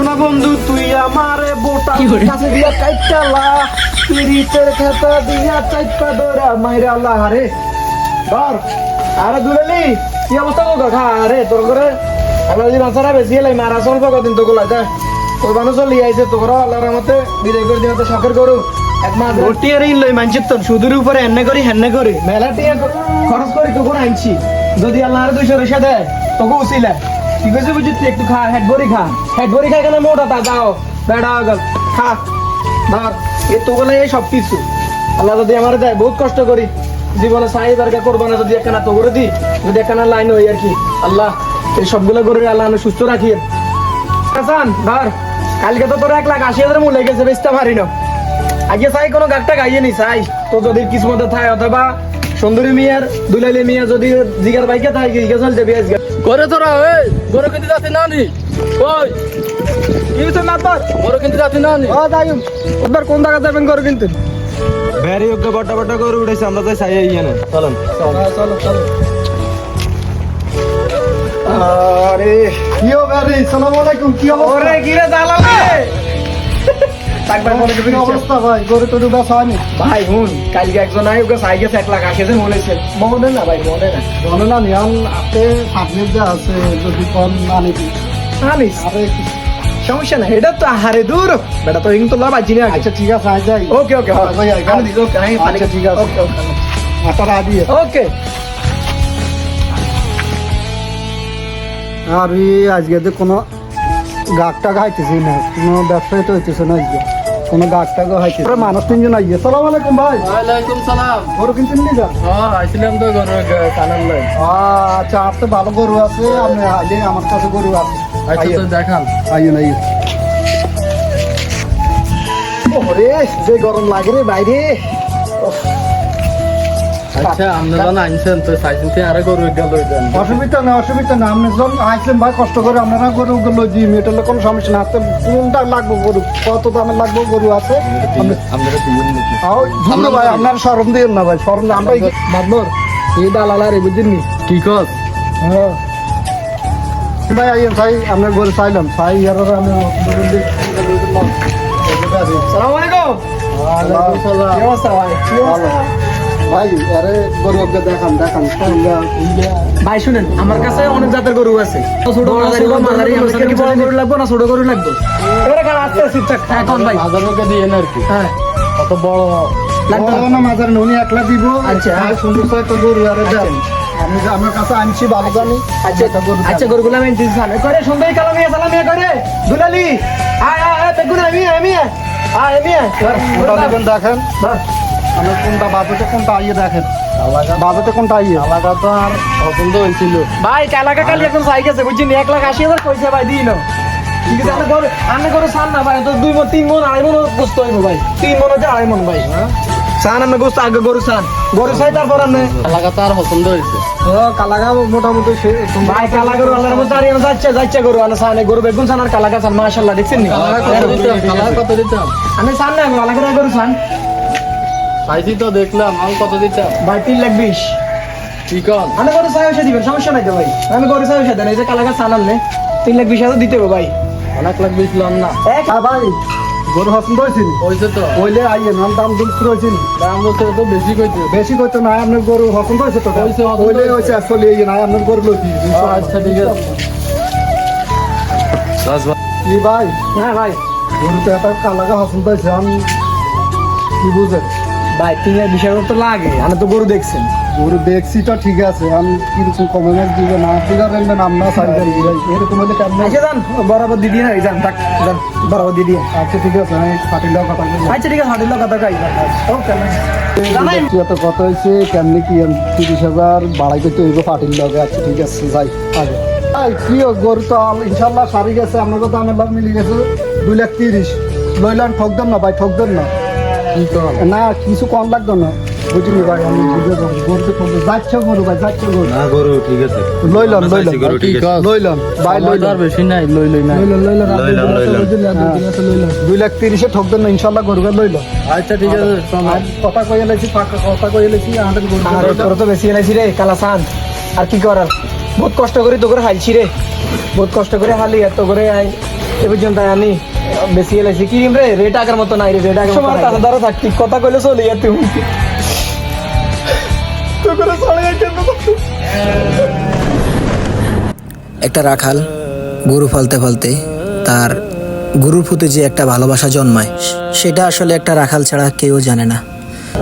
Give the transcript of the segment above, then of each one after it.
শোনা বন্ধু তুই আমারে বোটা কাছে দিয়া কাইটালা পিরিতের খাতা দিয়া চাইপা দৌড়া মাইরা আল্লাহ আরে ধর আরে দুলালি কি অবস্থা গো খা আরে তোর করে আমরা যদি বেশি এলাই মারা চলবো কদিন তো গোলাই দেখ তোর মানুষ চলি আইছে তোর আল্লাহর মতে বিদায় করে দিও তো শখের করু এক মাস ভর্তি আর ইনলই মানছিত তোর সুদূর উপরে হেন্নে করি হেন্নে করি। মেলা টিয়া খরচ করি তোকে আনছি। যদি আল্লাহর দুইশো রেসে দেয় তোকে উচিলা। ঠিক আছে বুঝি একটু খা, হেড ভরি খা। হেড ভরি খাই কেন? মোটা তা যাও বেড়া গল খা, ধর। এ তো বলে এই সব কিছু। আল্লাহ যদি আমার দেয়, বহুত কষ্ট করি। জীবনে সাই দরকার করব না, যদি একখানা তো করে দি যদি একখানা লাইন হই আর কি। আল্লাহ, এই সবগুলো করে আল্লাহ আমি সুস্থ রাখি হাসান, ধর, কালকে তো তোর এক লাখ আশি হাজার মূল্য গেছে, বেচতে পারি না। আগে চাই কোনো গাছটা গাইয়ে নি চাই তো যদি কিসমতে থাকে অথবা সুন্দরী মিয়ার দুলালি মিয়া যদি জিগার বাইকে থাকে কি চলছে বিয়াজ করে তোরা এই গরু কিনতে যাচ্ছি না নি ওই কি হচ্ছে না তোর গরু কিনতে না নি ও তাই ওদের কোন জায়গা যাবেন করো কিন্তু। ভেরি যোগ্য বটা বটা করে উঠেছে আমরা তো চাই ইয়ে চলেন। চলো চলো আরে কি হবে সালাম আলাইকুম কি ওরে অবস্থা কি রে দালালে থাকবার মনে কি অবস্থা ভাই? গরু টরু বেচা হয়নি ভাই হুন কালকে একজন আই ওকে সাই গেছে এক লাখ আশি হাজার মনে হয়েছে মনে না ভাই মনে না। জানো না নিয়ম আপনি সামনে যে আছে যদি কম আনি দিই আনিস। আরে সমস্যা না এটা তো আহারে দূর। বেটা তো কিন্তু লাভ আছি না আচ্ছা ঠিক আছে আই যাই। ওকে ওকে ভাই, আমি ওকে আচ্ছা, ঠিক আছে। ওকে ওকে আপনারা দিয়ে। ওকে। আর আজকে তো কোনো গাক টাকা হাইতেছি না কোনো ব্যবসায় তো হইতেছে না আজকে। কোনো টাকা হাইতেছে আরে মানুষ তিনজন আইয়ে। সালাম আলাইকুম ভাই। ওয়ালাইকুম সালাম। গরু কিনতে নিয়ে যা হ্যাঁ আইছিলাম তো গরু কানাল লাই আচ্ছা আপনার ভালো গরু আছে। আপনি আইলে আমার কাছে গরু আছে। আচ্ছা তো দেখান। আইয়ে নাই ওরে যে গরম লাগে রে বাইরে। আচ্ছা আপনি যখন আনছেন তো সাইজতে আরে গরু গেল অসুবিধা না অসুবিধা না আপনি যখন আসলেন ভাই কষ্ট করে আপনারা গরু গুলো এটা হলো কোনো সমস্যা না কোনটা লাগবে গরু। কত দামের লাগবে গরু আছে? আপনি- আপনারা দিবেন নাকি আও, ঝুঁকো ভাই আপনার সরম দিন না ভাই সরম না আমরা এই- মাদমর এই দালালা রে বুঝিনি কি কস? হ্যাঁ। ভাই আইয়েন ভাই আপনার গরু চাইলাম। চাই ইয়ার আমি গরু দিই। সালাম আলাইকুম। ওয়ালাইকুম সালাম। কি অবস্থা ভাই? কি অবস্থা? ভাই আরে গরু ওকে দেখান দেখান ভাই শুনেন আমার কাছে অনেক জাতের গরু আছে। ছোট মাঝারি বা মাঝারি কাছে কি বড় গরু লাগবে না ছোট গরু লাগবে? এবারে কার আসতে ঠিকঠাক হ্যাঁ কোন ভাই। হাজার টাকা দিয়ে আর কি। হ্যাঁ। কত বড়। লাগবে বড় না মাজার উনি একলা দিব। আচ্ছা। আর সুন্দর একটা গরু আরে দেন। আমি যে আমার কাছে আনছি ভালো জানি। আচ্ছা আচ্ছা গরুগুলো আমি দিছি সামনে করে সুন্দরী কালামিয়া সালামিয়া করে। দুলালি। আয় আয় আয় বেগুন আমি আমি আয় আমি দেখেন আমি কোনটা বাজেটে কোনটা আইয়ে দেখেন। বাজেটে কোনটা আইয়ে? আলাদা তো আর পছন্দ হয়েছিল। ভাই কালাকা কালি এখন সাই গেছে বুঝছেন? এক লাখ আশি হাজার পয়সা ভাই দিই না ঠিক আছে আমি গরু আমি গরু সান না ভাই তো দুই মন তিন মন আড়াই মন গোস্ত হইব ভাই। তিন মন হচ্ছে আড়াই মন ভাই। সান আমি গোস্ত আগে গরু সান গরু সাই তারপর আমি আলাদা তো আর পছন্দ হয়েছে। ও কালাগা মোটামুটি সে ভাই কালা গরু আল্লাহর মধ্যে আর যাচ্ছে যাচ্ছে গরু আনা সানে গরু বেগুন সান আর কালাকা সান মাশাআল্লাহ দেখছেন নি? কত দিতাম আমি সান না আমি কালাকা গরু সান চাইছি তো দেখলাম আমি কত দিতাম ভাই তিন লাখ বিশ। কি কন? আমি গরু সাই হইসা দিবেন সমস্যা নাই তো ভাই। আমি গরু সাই হইসা দেন এই যে কালাকা সান আনলে তিন লাখ বিশ হাজার দিতে হবে ভাই। অনেক লাখ বেচলাম না। এক হ্যাঁ ভাই গরু পছন্দ হয়েছিল হয়েছে তো। ওইলে আইয়ে নাম দাম দিন হয়েছিল দাম বলতে তো বেশি কইতে বেশি করতে নাই আপনার গরু পছন্দ হয়েছে তো। হয়েছে, পছন্দ ওইলে। হয়েছে আসলে এই নাই আপনার গরু লইছি। আচ্ছা ঠিক আছে। কি ভাই? হ্যাঁ ভাই। গরু তো একটা কালাগা পছন্দ হয়েছে আমি কি বুঝেন? ভাই তিন লাখ তো লাগে আমি তো গরু দেখছেন। গরু দেখছি তো ঠিক আছে আমি কীরকম কমে মাছ দিবে না দিবে রেলবে না আমরা সাইড এরকম হলে কেমন আচ্ছা যান বরাবর দিয়ে দিয়ে যান থাক যান বরাবর দিয়ে দিয়ে। আচ্ছা ঠিক আছে আমি ফাটিলাও কথা আচ্ছা ঠিক আছে হাটিল কথা কাই ওকে এত কত হয়েছে কেমনি কি তিরিশ হাজার বাড়াই করতে হইব ফাটিল লগে আচ্ছা ঠিক আছে যাই আগে। কি গরু তো ইনশাল্লাহ সারি গেছে আপনার কথা আমার মিলে গেছে। দুই লাখ তিরিশ। লইলাম ঠক দেন না ভাই ঠক দেন না। না কিছু কম লাগতো না। বুঝিনি ভাই আমি বুঝে যাব। গরু তো ঠক যাচ্ছে গরু ভাই যাচ্ছে গরু। না গরু ঠিক আছে। লইলাম লইলাম। ঠিক আছে। লইলাম ভাই লইলাম। বেশি নাই লই লই নাই। লইলাম লইলাম। লইলাম, দুই লাখ তিরিশে ঠক না ইনশাল্লাহ গরু লইলাম। আচ্ছা ঠিক আছে কথা কয়ে লেছি কথা কয়ে লেছি আমাদের গরু তো বেশি এলাইছি রে কালা সান। আর কি করার? বহুত কষ্ট করে তো করে হাইছি রে। বহুত কষ্ট করে হালি এত করে আই এ পর্যন্ত আনি। বেশি এলাইছি কি রে রেট আগের মতো নাই রে রেট আগের মতো কাছে ধরো থাক ঠিক কথা কইলে চলে যা তুই। তো করে চলে যা কেন একটা রাখাল গরু ফালতে ফালতে তার গরুর প্রতি যে একটা ভালোবাসা জন্মায় সেটা আসলে একটা রাখাল ছাড়া কেউ জানে না।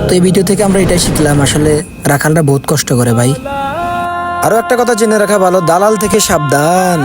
তো এই ভিডিও থেকে আমরা এটাই শিখলাম আসলে রাখালরা বহুত কষ্ট করে ভাই। আরও একটা কথা জেনে রাখা ভালো দালাল থেকে সাবধান।